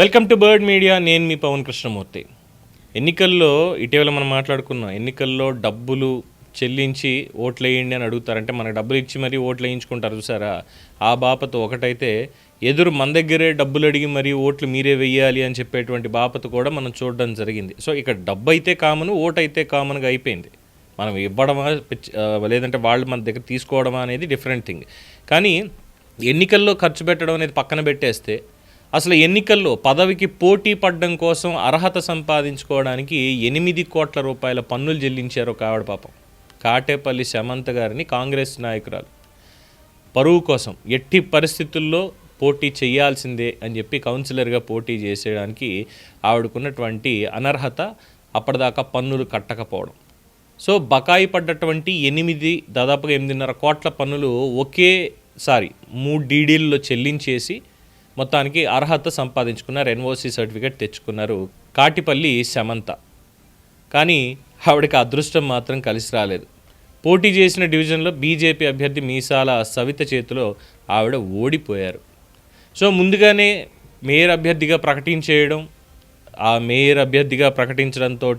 Welcome to bird media. నేను మీ పవన్ కృష్ణమూర్తి. ఎన్నికల్లో ఇటీవల మనం మాట్లాడుకున్నాం ఎన్నికల్లో డబ్బులు చెల్లించి ఓట్లు వేయండి అని అడుగుతారంటే మనకు డబ్బులు ఇచ్చి మరీ ఓట్లు వేయించుకుంటారు చూసారా? ఆ బాపత ఒకటైతే ఎదురు మన దగ్గరే డబ్బులు అడిగి మరీ ఓట్లు మీరే వెయ్యాలి అని చెప్పేటువంటి బాపత కూడా మనం చూడడం జరిగింది. సో ఇక్కడ డబ్బు అయితే కామన్ ఓటు అయితే కామన్గా అయిపోయింది. మనం ఇవ్వడమా లేదంటే వాళ్ళు మన దగ్గర తీసుకోవడమా అనేది డిఫరెంట్ థింగ్. కానీ ఎన్నికల్లో ఖర్చు పెట్టడం అనేది పక్కన పెట్టేస్తే అసలు ఎన్నికల్లో పదవికి పోటీ పడడం కోసం అర్హత సంపాదించుకోవడానికి ఎనిమిది కోట్ల రూపాయల పన్నులు చెల్లించారు ఒక ఆవిడ పాపం. కాటేపల్లి శమంత గారిని కాంగ్రెస్ నాయకురాలు. పరువు కోసం ఎట్టి పరిస్థితుల్లో పోటీ చేయాల్సిందే అని చెప్పి కౌన్సిలర్గా పోటీ చేసేయడానికి ఆవిడకున్నటువంటి అనర్హత అప్పటిదాకా పన్నులు కట్టకపోవడం. సో బకాయి పడ్డటువంటి ఎనిమిది దాదాపుగా ఎనిమిదిన్నర కోట్ల పన్నులు ఒకేసారి మూడు డీడీల్లో చెల్లించేసి మొత్తానికి అర్హత సంపాదించుకున్నారు ఎన్ఓసి సర్టిఫికేట్ తెచ్చుకున్నారు కాటిపల్లి శమంత కానీ ఆవిడకి అదృష్టం మాత్రం కలిసి రాలేదు. పోటీ చేసిన డివిజన్లో బీజేపీ అభ్యర్థి మీసాల సవిత చేతిలో ఆవిడ ఓడిపోయారు. సో ముందుగానే మేయర్ అభ్యర్థిగా ప్రకటించేయడం ఆ మేయర్ అభ్యర్థిగా ప్రకటించడంతో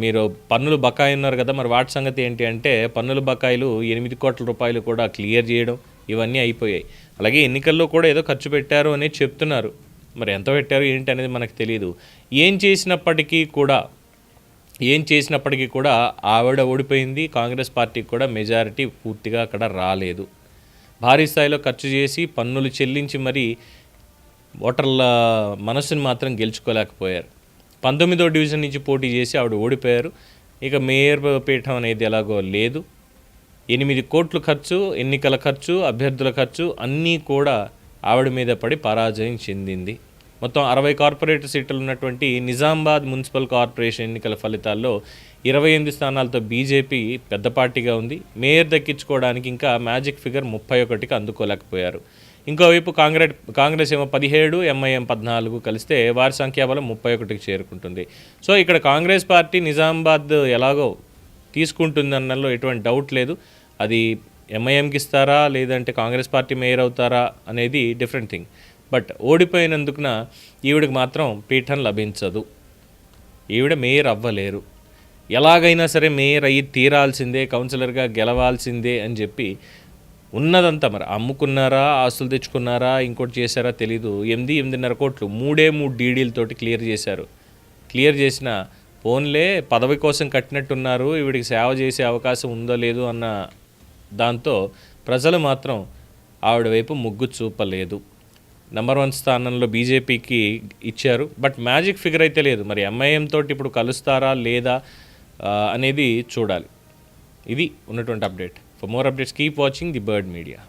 మీరు పన్నులు బకాయి ఉన్నారు కదా మరి వాటి సంగతి ఏంటి అంటే పన్నుల బకాయిలు ఎనిమిది కోట్ల రూపాయలు కూడా క్లియర్ చేయడం ఇవన్నీ అయిపోయాయి. అలాగే ఎన్నికల్లో కూడా ఏదో ఖర్చు పెట్టారు అనేది చెప్తున్నారు. మరి ఎంత పెట్టారు ఏంటి అనేది మనకు తెలియదు ఏం చేసినప్పటికీ కూడా ఏం చేసినప్పటికీ కూడా ఆవిడ ఓడిపోయింది. కాంగ్రెస్ పార్టీకి కూడా మెజారిటీ పూర్తిగా అక్కడ రాలేదు. భారీ స్థాయిలో ఖర్చు చేసి పన్నులు చెల్లించి మరి ఓటర్ల మనసుని మాత్రం గెలుచుకోలేకపోయారు. పంతొమ్మిదో డివిజన్ నుంచి పోటీ చేసి ఆవిడ ఓడిపోయారు. ఇక మేయర్ పీఠం అనేది ఎలాగో లేదు. ఎనిమిది కోట్లు ఖర్చు ఎన్నికల ఖర్చు అభ్యర్థుల ఖర్చు అన్నీ కూడా ఆవిడ మీద పడి పరాజయం చెందింది. మొత్తం అరవై కార్పొరేట్ సీట్లు ఉన్నటువంటి నిజామాబాద్ మున్సిపల్ కార్పొరేషన్ ఎన్నికల ఫలితాల్లో ఇరవై ఎనిమిది స్థానాలతో బీజేపీ పెద్ద పార్టీగా ఉంది. మేయర్ దక్కించుకోవడానికి ఇంకా మ్యాజిక్ ఫిగర్ ముప్పై ఒకటికి అందుకోలేకపోయారు. ఇంకోవైపు కాంగ్రెస్ కాంగ్రెస్ ఏమో పదిహేడు ఎంఐఎం పద్నాలుగు కలిస్తే వారి సంఖ్యాబలం ముప్పై ఒకటికి చేరుకుంటుంది. సో ఇక్కడ కాంగ్రెస్ పార్టీ నిజామాబాద్ ఎలాగో తీసుకుంటుందన్నలో ఎటువంటి డౌట్ లేదు. అది ఎంఐఎంకి ఇస్తారా లేదంటే కాంగ్రెస్ పార్టీ మేయర్ అవుతారా అనేది డిఫరెంట్ థింగ్ బట్ ఓడిపోయినందుకున ఈవిడికి మాత్రం పీఠం లభించదు. ఈవిడ మేయర్ అవ్వలేరు. ఎలాగైనా సరే మేయర్ అయ్యి తీరాల్సిందే కౌన్సిలర్గా గెలవాల్సిందే అని చెప్పి ఉన్నదంతా మరి అమ్ముకున్నారా ఆస్తులు తెచ్చుకున్నారా ఇంకోటి చేశారా తెలీదు. ఎనిమిది ఎనిమిదిన్నర కోట్లు మూడే మూడు డీడీలతోటి క్లియర్ చేశారు. క్లియర్ చేసిన ఫోన్లే పదవి కోసం కట్టినట్టున్నారు ఈవిడికి సేవ చేసే అవకాశం ఉందో లేదో అన్న దాంతో ప్రజలు మాత్రం ఆవిడ వైపు ముగ్గు చూపలేదు. నెంబర్ వన్ స్థానంలో బీజేపీకి ఇచ్చారు. బట్ మ్యాజిక్ ఫిగర్ అయితే లేదు. మరి ఎంఐఎం తోటి ఇప్పుడు కలుస్తారా లేదా అనేది చూడాలి. ఇది ఉన్నటువంటి update for more updates keep watching the bird media